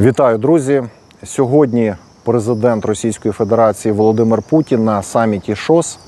Вітаю, друзі! Сьогодні президент Російської Федерації Володимир Путін на саміті ШОС,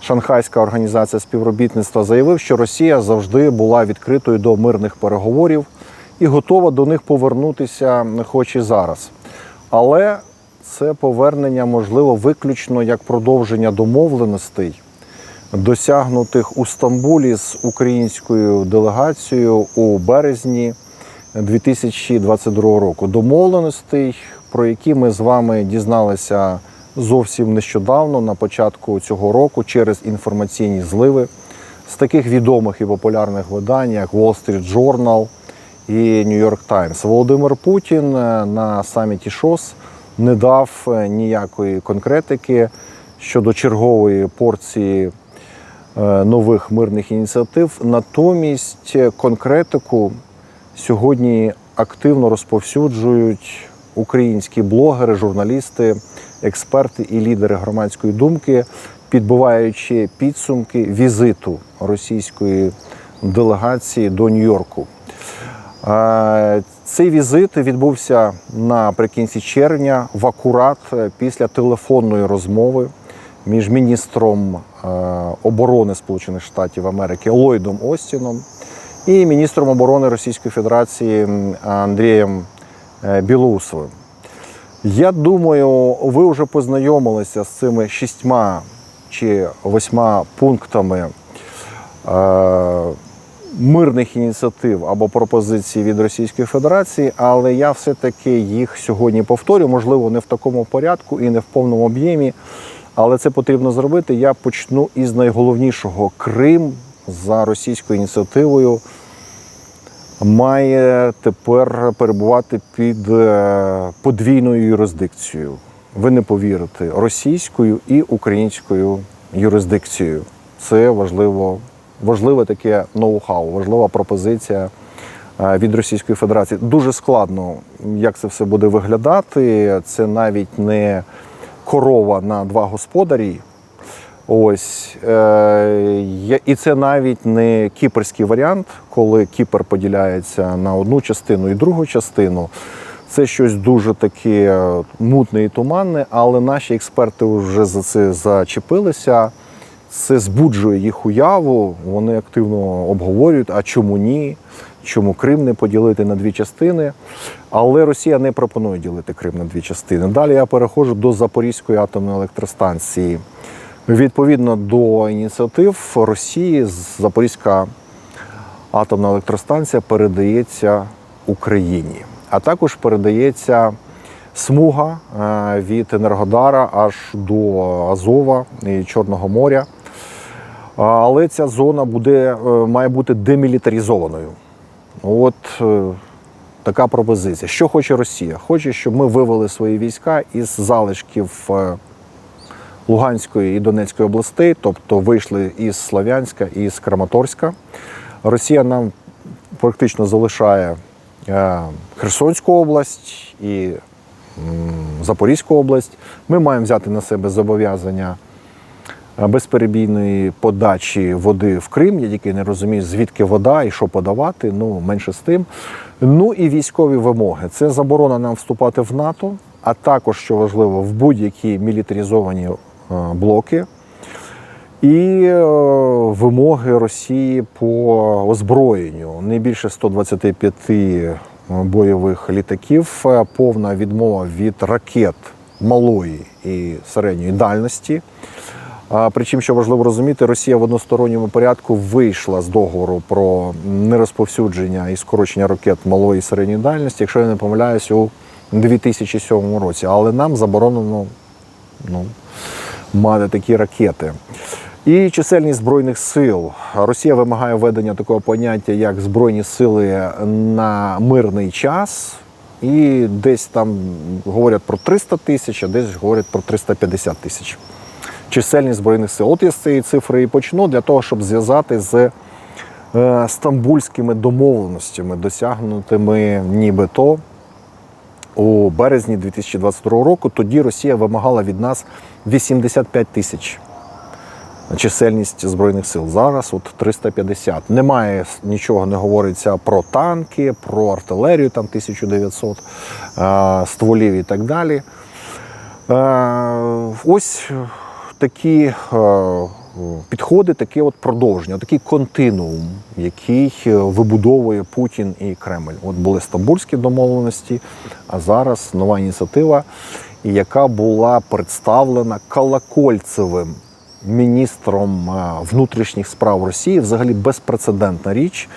Шанхайська організація співробітництва, заявив, що Росія завжди була відкритою до мирних переговорів і готова до них повернутися, хоч і зараз. Але це повернення можливо виключно як продовження домовленостей, досягнутих у Стамбулі з українською делегацією у березні 2022 року. Домовленостей, про які ми з вами дізналися зовсім нещодавно, на початку цього року, через інформаційні зливи з таких відомих і популярних видань, як Wall Street Journal і New York Times. Володимир Путін е, на саміті ШОС не дав е, ніякої конкретики щодо чергової порції е, нових мирних ініціатив. Натомість конкретику сьогодні активно розповсюджують українські блогери, журналісти, експерти і лідери громадської думки, підбиваючи підсумки візиту російської делегації до Нью-Йорку. Цей візит відбувся наприкінці червня, в акурат після телефонної розмови між міністром е, оборони Сполучених Штатів Америки Ллойдом Остіном і міністром оборони Російської Федерації Андрієм е, Білоусовим. Я думаю, ви вже познайомилися з цими шістьма чи восьма пунктами е, мирних ініціатив або пропозицій від Російської Федерації, але я все-таки їх сьогодні повторю, можливо, не в такому порядку і не в повному об'ємі. Але це потрібно зробити. Я почну із найголовнішого Крим за російською ініціативою має тепер перебувати під е, подвійною юрисдикцією. Ви не повірите, російською і українською юрисдикцією. Це важливо, важливе таке ноу-хау, важлива пропозиція е, від Російської Федерації. Дуже складно, як це все буде виглядати. Це навіть не корова на два господарі. Ось е, і це навіть не кіпрський варіант, коли Кіпр поділяється на одну частину і другу частину. Це щось дуже таке е, мутне і туманне, але наші експерти вже за це зачепилися. Це збуджує їх уяву. Вони активно обговорюють, а чому ні? Чому Крим не поділити на дві частини? Але Росія не пропонує ділити Крим на дві частини. Далі я переходжу до Запорізької атомної електростанції. Відповідно до ініціатив Росії, Запорізька атомна електростанція передається Україні, а також передається смуга е, від Енергодара аж до Азова і Чорного моря. Але ця зона буде, е, має бути демілітаризованою. От е, така пропозиція. Що хоче Росія? Хоче, щоб ми вивели свої війська із залишків Луганської і Донецької областей, тобто вийшли із Слов'янська і з Краматорська. Росія нам практично залишає е, Херсонську область і Запорізьку область. Ми маємо взяти на себе зобов'язання е, безперебійної подачі води в Крим. Я тільки не розумію, звідки вода і що подавати. Ну, менше з тим. Ну і військові вимоги. Це заборона нам вступати в НАТО, а також, що важливо, в будь-які мілітаризовані е, блоки. І е, вимоги Росії по озброєнню не більше 125 бойових літаків, е, повна відмова від ракет малої і середньої дальності. Причому, що важливо розуміти, Росія в односторонньому порядку вийшла з договору про нерозповсюдження і скорочення ракет малої і середньої дальності, якщо я не помиляюсь, у 2007 році. Але нам заборонено ну, мати такі ракети. І чисельність збройних сил. Росія вимагає введення такого поняття, як збройні сили на мирний час. І десь там говорять про 300 тисяч, а десь говорять про 350 тисяч. Чисельність збройних сил. От я з цієї цифри і почну для того, щоб зв'язати з е, стамбульськими домовленостями, досягнутими нібито у березні 2022 року. Тоді Росія вимагала від нас 85 тисяч чисельність збройних сил. Зараз от 350. Немає нічого, не говориться про танки, про артилерію, там 1900 е, стволів і так далі. Ось такі е, підходи, таке от продовження, такий континуум, який е, вибудовує Путін і Кремль. От були стамбульські домовленості, а зараз нова ініціатива, яка була представлена Колокольцевим міністром е, внутрішніх справ Росії. Взагалі безпрецедентна річ.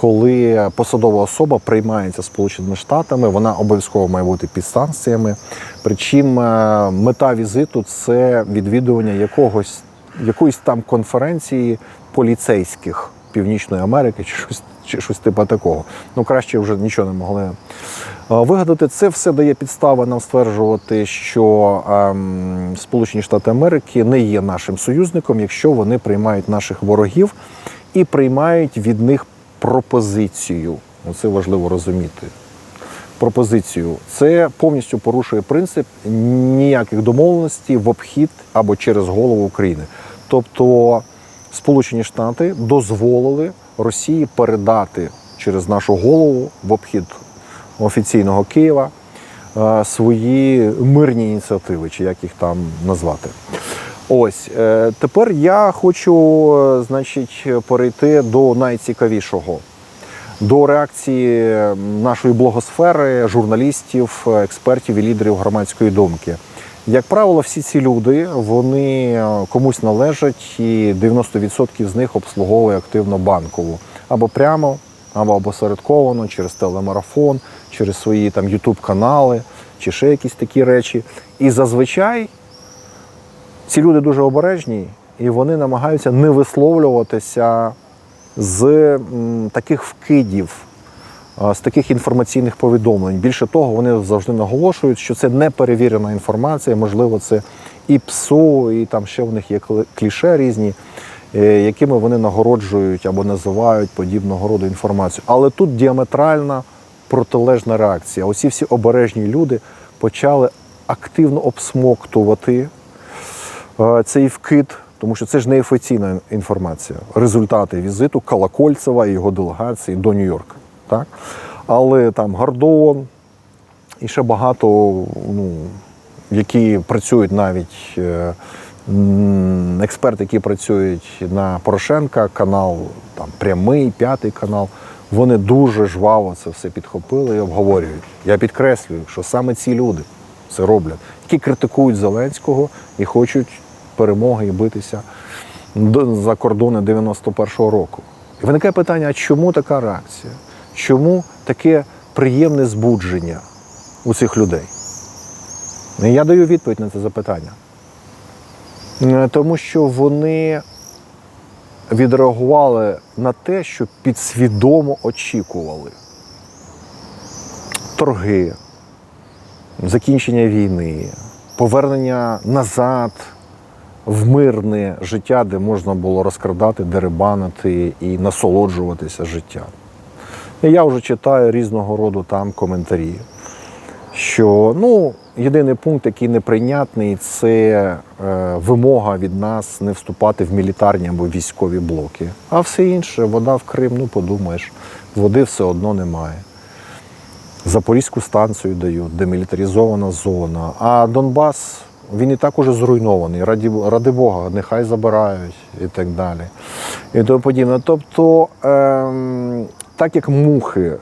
Коли посадова особа приймається Сполученими Штатами, вона обов'язково має бути під санкціями. Причому е, мета візиту це відвідування якогось якоїсь там конференції поліцейських Північної Америки чи щось, чи щось типу такого. Ну краще вже нічого не могли е, вигадати. Це все дає підстави нам стверджувати, що ем, Сполучені Штати Америки не є нашим союзником, якщо вони приймають наших ворогів і приймають від них пропозицію. Оце важливо розуміти. Пропозицію. Це повністю порушує принцип ніяких домовленостей в обхід або через голову України. Тобто Сполучені Штати дозволили Росії передати через нашу голову в обхід офіційного Києва е, свої мирні ініціативи, чи як їх там назвати. Ось е, тепер я хочу, е, значить, перейти до найцікавішого. До реакції нашої блогосфери, журналістів, експертів і лідерів громадської думки. Як правило, всі ці люди вони е, комусь належать, і 90% з них обслуговує активно банкову або прямо, або опосередковано через телемарафон, через свої там youtube канали чи ще якісь такі речі. І зазвичай ці люди дуже обережні, і вони намагаються не висловлюватися з таких вкидів, з таких інформаційних повідомлень. Більше того, вони завжди наголошують, що це неперевірена інформація, можливо, це і ПСО, і там ще в них є кліше різні, е, якими вони нагороджують або називають подібного роду інформацію. Але тут діаметральна протилежна реакція. Оці всі обережні люди почали активно обсмоктувати е, цей вкид, тому що це ж не офіційна інформація. Результати візиту Колокольцева і його делегації до Нью-Йорка. Так? Але там Гордон і ще багато, ну, які працюють навіть е, експерти, які працюють на Порошенка, канал там прямий, п'ятий канал. Вони дуже жваво це все підхопили і обговорюють. Я підкреслюю, що саме ці люди це роблять, які критикують Зеленського і хочуть перемоги і битися за кордони 91-го року. І виникає питання: а чому така реакція? Чому таке приємне збудження у цих людей? І я даю відповідь на це запитання. Е, Тому що вони відреагували на те, що підсвідомо очікували. Торги, закінчення війни, повернення назад в мирне життя, де можна було розкрадати, дерибанити і насолоджуватися життям. І я вже читаю різного роду там коментарі, що ну, єдиний пункт, який неприйнятний, це е, вимога від нас не вступати в мілітарні або військові блоки. А все інше, вода в Крим, ну подумаєш, води все одно немає. Запорізьку станцію дають, демілітаризована зона. А Донбас він і так уже зруйнований. Раді, ради Бога, нехай забирають і так далі. І тому подібне. Тобто, ем, так як мухи е,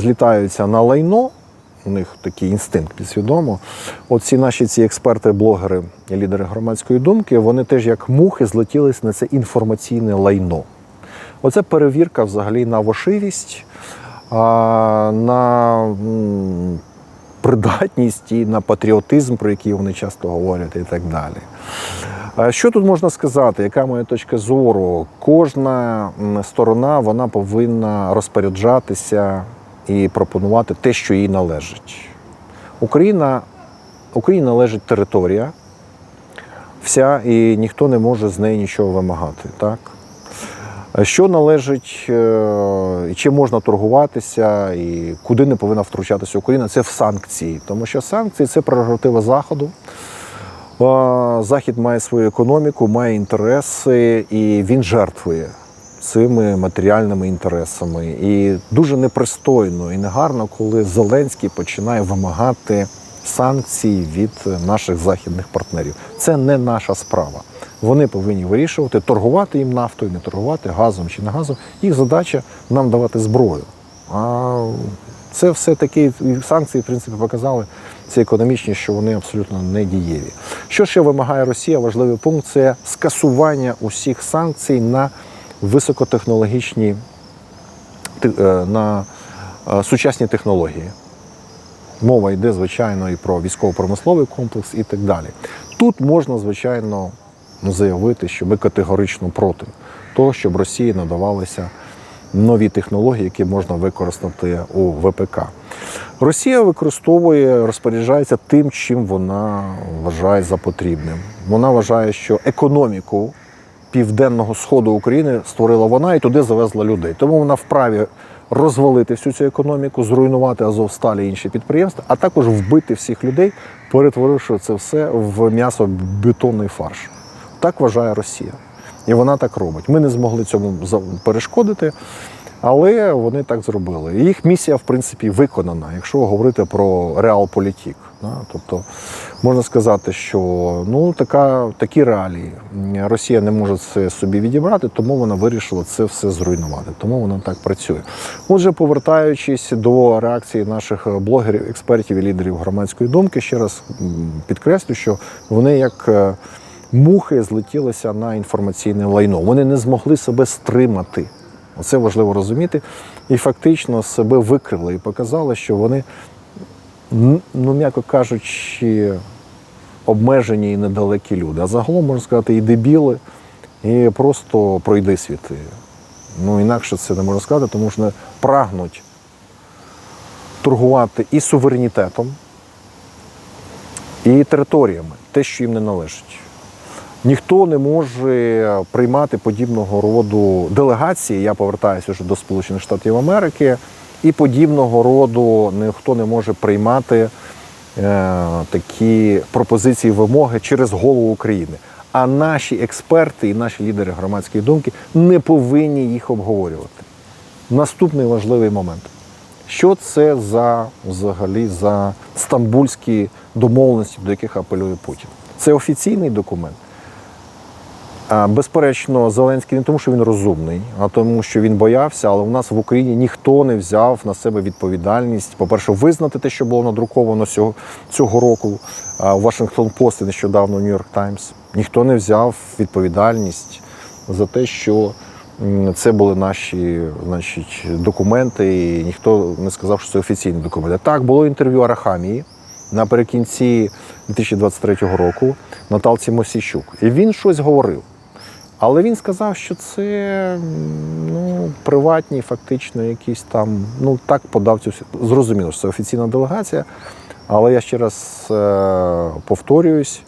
злітаються на лайно, у них такий інстинкт підсвідомо. Оці наші ці експерти, блогери і лідери громадської думки, вони теж як мухи злетілись на це інформаційне лайно. Оце перевірка взагалі на вошивість, на придатність і на патріотизм, про який вони часто говорять, і так далі. Що тут можна сказати? Яка моя точка зору? Кожна сторона вона повинна розпоряджатися і пропонувати те, що їй належить. Україна, Україні належить територія, вся, і ніхто не може з неї нічого вимагати. Так? Що належить, е, і чим можна торгуватися, і куди не повинна втручатися Україна, це в санкції. Тому що санкції це прерогатива Заходу. Захід має свою економіку, має інтереси, і він жертвує цими матеріальними інтересами. І дуже непристойно і негарно, коли Зеленський починає вимагати санкцій від наших західних партнерів. Це не наша справа. Вони повинні вирішувати, торгувати їм нафтою, не торгувати газом чи не газом. Їх задача нам давати зброю. А це все таки санкції, в принципі, показали ці економічні, що вони абсолютно не дієві. Що ще вимагає Росія? Важливий пункт це скасування усіх санкцій на високотехнологічні е, на е, сучасні технології. Мова йде, звичайно, і про військово-промисловий комплекс і так далі. Тут можна, звичайно, ну, заявити, що ми категорично проти того, щоб Росії надавалися нові технології, які можна використати у ВПК. Росія використовує, розпоряджається тим, чим вона вважає за потрібним. Вона вважає, що економіку південного сходу України створила вона і туди завезла людей. Тому вона вправі розвалити всю цю економіку, зруйнувати Азовсталь і інші підприємства, а також вбити всіх людей, перетворивши це все в м'ясо-бетонний фарш. Так вважає Росія. І вона так робить. Ми не змогли цьому перешкодити, але вони так зробили. І Їх місія, в принципі, виконана, якщо говорити про реалполітік. Тобто можна сказати, що ну, така, такі реалії. Росія не може це собі відібрати, тому вона вирішила це все зруйнувати. Тому вона так працює. Отже, повертаючись до реакції наших блогерів, експертів і лідерів громадської думки, ще раз підкреслю, що вони як. Мухи злетілися на інформаційне лайно. Вони не змогли себе стримати. Оце важливо розуміти. І фактично себе викрили і показали, що вони, ну м'яко кажучи, обмежені і недалекі люди. А загалом можна сказати, і дебіли, і просто пройди світи. Ну інакше це не можна сказати, тому що вони прагнуть торгувати і суверенітетом, і територіями, те, що їм не належить. Ніхто не може приймати подібного роду делегації. Я повертаюся вже до Сполучених Штатів Америки, і подібного роду ніхто не може приймати е, такі пропозиції вимоги через голову України. А наші експерти і наші лідери громадської думки не повинні їх обговорювати. Наступний важливий момент. Що це за взагалі за стамбульські домовленості, до яких апелює Путін? Це офіційний документ. Безперечно, Зеленський не тому, що він розумний, а тому, що він боявся, але в нас в Україні ніхто не взяв на себе відповідальність. По-перше, визнати те, що було надруковано цього, цього року в Вашингтон Пост і нещодавно Нью-Йорк Таймс. Ніхто не взяв відповідальність за те, що це були наші значить, документи, і ніхто не сказав, що це офіційні документи. Так, було інтерв'ю Арахамії наприкінці 2023 року Наталці Мосійчук. І він щось говорив. Але він сказав, що це ну, приватні, фактично, якісь там, ну так подав цю Зрозуміло, що це офіційна делегація. Але я ще раз е, повторююсь,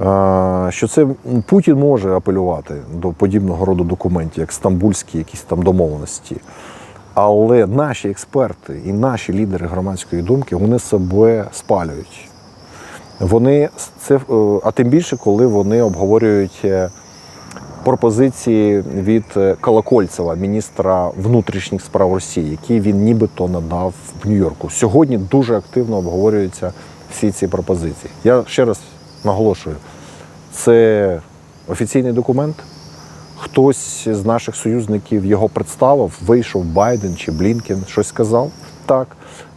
е, що це Путін може апелювати до подібного роду документів, як стамбульські якісь там домовленості. Але наші експерти і наші лідери громадської думки вони себе спалюють. Вони це, е, а тим більше, коли вони обговорюють е, пропозиції від е, Колокольцева, міністра внутрішніх справ Росії, які він нібито надав в Нью-Йорку. Сьогодні дуже активно обговорюються всі ці пропозиції. Я ще раз наголошую, це офіційний документ. Хтось з наших союзників його представив, вийшов Байден чи Блінкен, щось сказав. Так,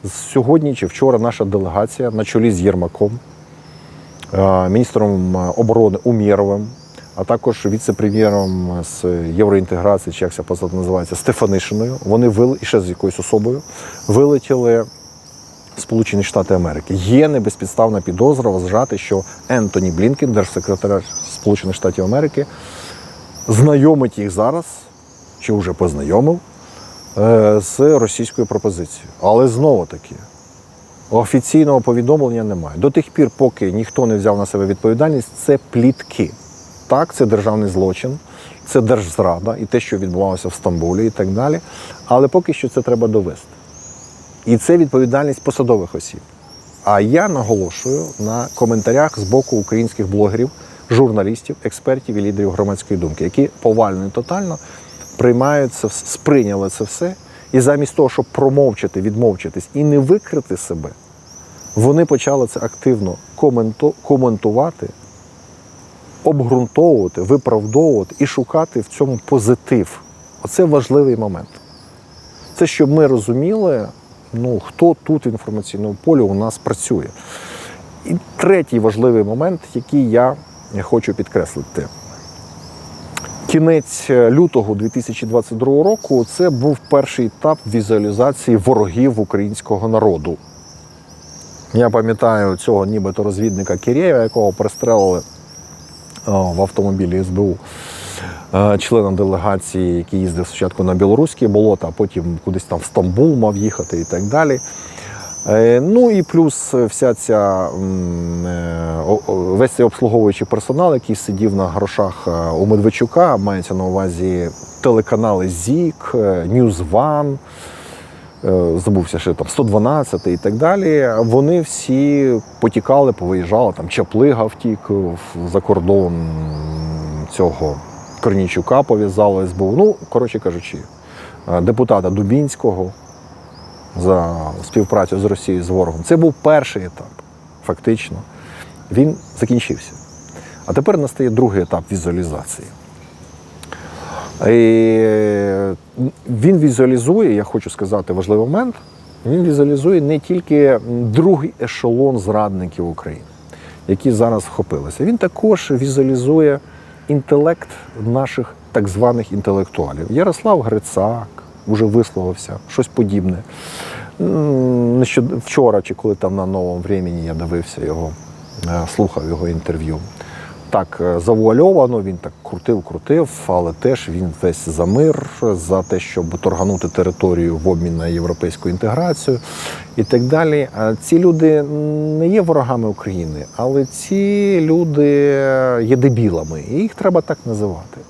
сьогодні чи вчора наша делегація на чолі з Єрмаком, е, міністром оборони Умєровим, а також віце-прем'єром з євроінтеграції, чи як ця посада називається, Стефанишиною. Вони вили ще з якоюсь особою вилетіли Сполучені Штати Америки. Є небезпідставна підозра вважати, що Ентоні Блінкен, держсекретар Сполучених Штатів Америки, знайомить їх зараз, чи вже познайомив, е, з російською пропозицією. Але знову таки, офіційного повідомлення немає. До тих пір, поки ніхто не взяв на себе відповідальність, це плітки. Так, це державний злочин, це держзрада і те, що відбувалося в Стамбулі і так далі. Але поки що це треба довести. І це відповідальність посадових осіб. А я наголошую на коментарях з боку українських блогерів, журналістів, експертів і лідерів громадської думки, які повально і тотально приймають це, сприйняли це все. І замість того, щоб промовчати, відмовчатись і не викрити себе, вони почали це активно коментувати, обґрунтовувати, виправдовувати і шукати в цьому позитив. Оце важливий момент. Це щоб ми розуміли, ну, хто тут в інформаційному полі у нас працює. І третій важливий момент, який я хочу підкреслити. Кінець лютого 2022 року це був перший етап візуалізації ворогів українського народу. Я пам'ятаю цього нібито розвідника Кірєва, якого пристрелили в автомобілі СБУ е, членом делегації, який їздив спочатку на білоруські болота, а потім кудись там в Стамбул мав їхати і так далі. Е, Ну і плюс вся ця е, весь цей обслуговуючий персонал, який сидів на грошах е, у Медведчука, мається на увазі телеканали ЗІК, е, е, забувся ще там 112 і так далі. Вони всі потікали, повиїжджали. Там Чаплига втік за кордон цього Корнійчука пов'язало СБУ. Ну, коротше кажучи, е, депутата Дубінського за співпрацю з Росією з ворогом. Це був перший етап, фактично. Він закінчився. А тепер настає другий етап візуалізації. І він візуалізує, я хочу сказати важливий момент, він візуалізує не тільки другий ешелон зрадників України, які зараз вхопилися. Він також візуалізує інтелект наших так званих інтелектуалів. Ярослав Грицак вже висловився, щось подібне. Вчора, чи коли там на новому времені я дивився його, е, слухав його інтерв'ю. Так е, завуальовано, він так крутив, крутив, але теж він весь за мир, за те, щоб торганути територію в обмін на європейську інтеграцію і так далі. Ці люди не є ворогами України, але ці люди є дебілами, і їх треба так називати.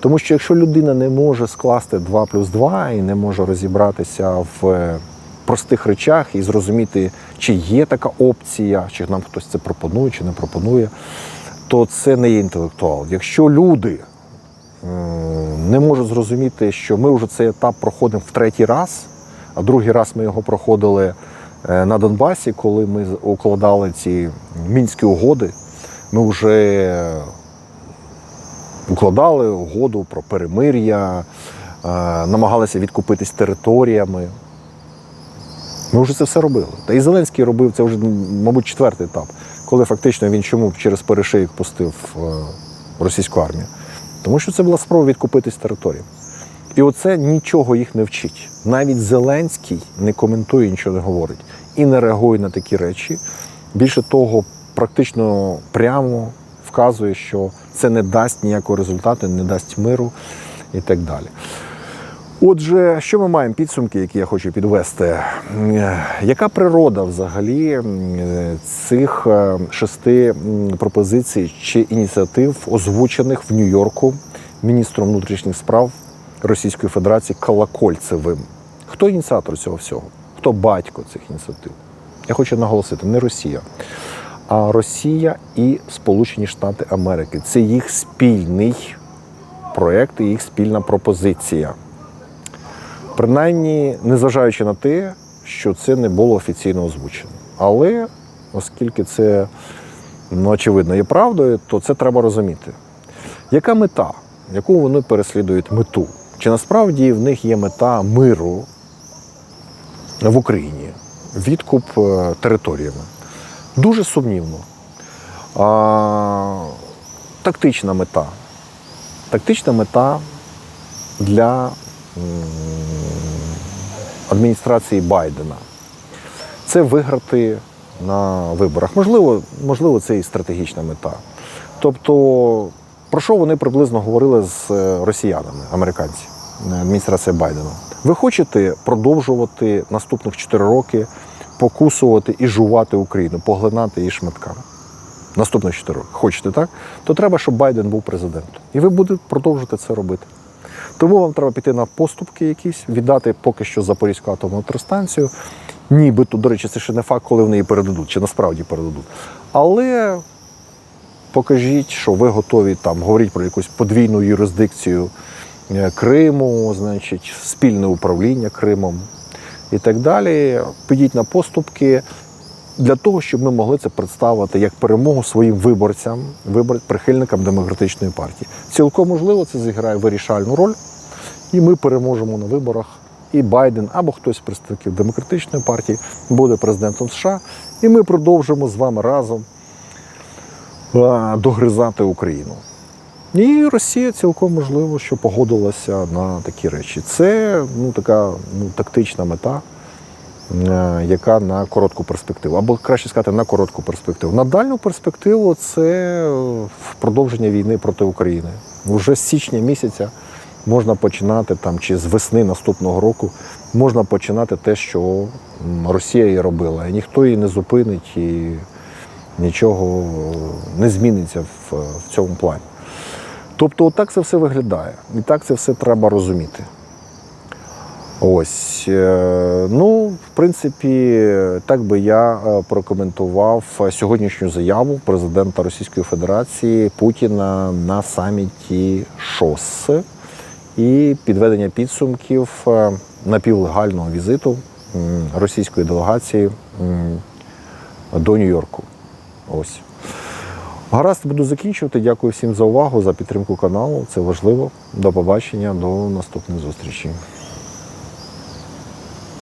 Тому що якщо людина не може скласти 2 плюс 2 і не може розібратися в е, простих речах і зрозуміти, чи є така опція, чи нам хтось це пропонує, чи не пропонує, то це не є інтелектуал. Якщо люди не можуть зрозуміти, що ми вже цей етап проходимо в третій раз, а другий раз ми його проходили е, на Донбасі, коли ми укладали ці мінські угоди, ми вже укладали угоду про перемир'я, е, намагалися відкупитись територіями. Ми вже це все робили. Та і Зеленський робив це вже, мабуть, четвертий етап, коли фактично він чому через перешийок пустив е, російську армію. Тому що це була спроба відкупитись території. І оце нічого їх не вчить. Навіть Зеленський не коментує, нічого не говорить і не реагує на такі речі. Більше того, практично прямо вказує, що це не дасть ніякого результату, не дасть миру і так далі. Отже, що ми маємо підсумки, які я хочу підвести? Е, Яка природа взагалі цих е, шести пропозицій чи ініціатив, озвучених в Нью-Йорку міністром внутрішніх справ Російської Федерації Колокольцевим? Хто ініціатор цього всього? Хто батько цих ініціатив? Я хочу наголосити, не Росія, а Росія і Сполучені Штати Америки. Це їх спільний проєкт і їх спільна пропозиція. Принаймні, незважаючи на те, що це не було офіційно озвучено. Але оскільки це ну, очевидно є правдою, то це треба розуміти. Яка мета, яку вони переслідують мету? Чи насправді в них є мета миру в Україні, відкуп е, територіями? Дуже сумнівно. А, тактична мета. Тактична мета для адміністрації Байдена. Це виграти на виборах. Можливо, можливо, це і стратегічна мета. Тобто, про що вони приблизно говорили з е, росіянами, американці, е, адміністрація Байдена? Ви хочете продовжувати наступних 4 роки покусувати і жувати Україну, поглинати її шматками? Наступних 4 роки. Хочете, так? То треба, щоб Байден був президентом. І ви будете продовжувати це робити. Тому вам треба піти на поступки якісь, віддати поки що Запорізьку атомну електростанцію Нібито, до речі, це ще не факт, коли вони її передадуть, чи насправді передадуть. Але покажіть, що ви готові там говорити про якусь подвійну юрисдикцію е, Криму, значить, спільне управління Кримом і так далі. Підіть на поступки для того, щоб ми могли це представити як перемогу своїм виборцям, вибор... прихильникам демократичної партії. Цілком можливо, це зіграє вирішальну роль, і ми переможемо на виборах. І Байден або хтось з представників демократичної партії буде президентом США, і ми продовжимо з вами разом догризати Україну. І Росія цілком можливо, що погодилася на такі речі. Це ну, така ну, тактична мета, яка на коротку перспективу, або краще сказати, на коротку перспективу. На дальню перспективу це е, продовження війни проти України. Уже з січня місяця можна починати там, чи з весни наступного року можна починати те, що Росія і робила. І ніхто її не зупинить і нічого не зміниться в, в цьому плані. Тобто, отак це все виглядає. І так це все треба розуміти. Ось. е, Ну, принципі, так би я е, прокоментував сьогоднішню заяву президента Російської Федерації Путіна на саміті ШОС і підведення підсумків е, напівлегального візиту російської делегації до Нью-Йорку. Ось. Гаразд, буду закінчувати. Дякую всім за увагу, за підтримку каналу. Це важливо. До побачення, до наступних зустрічей.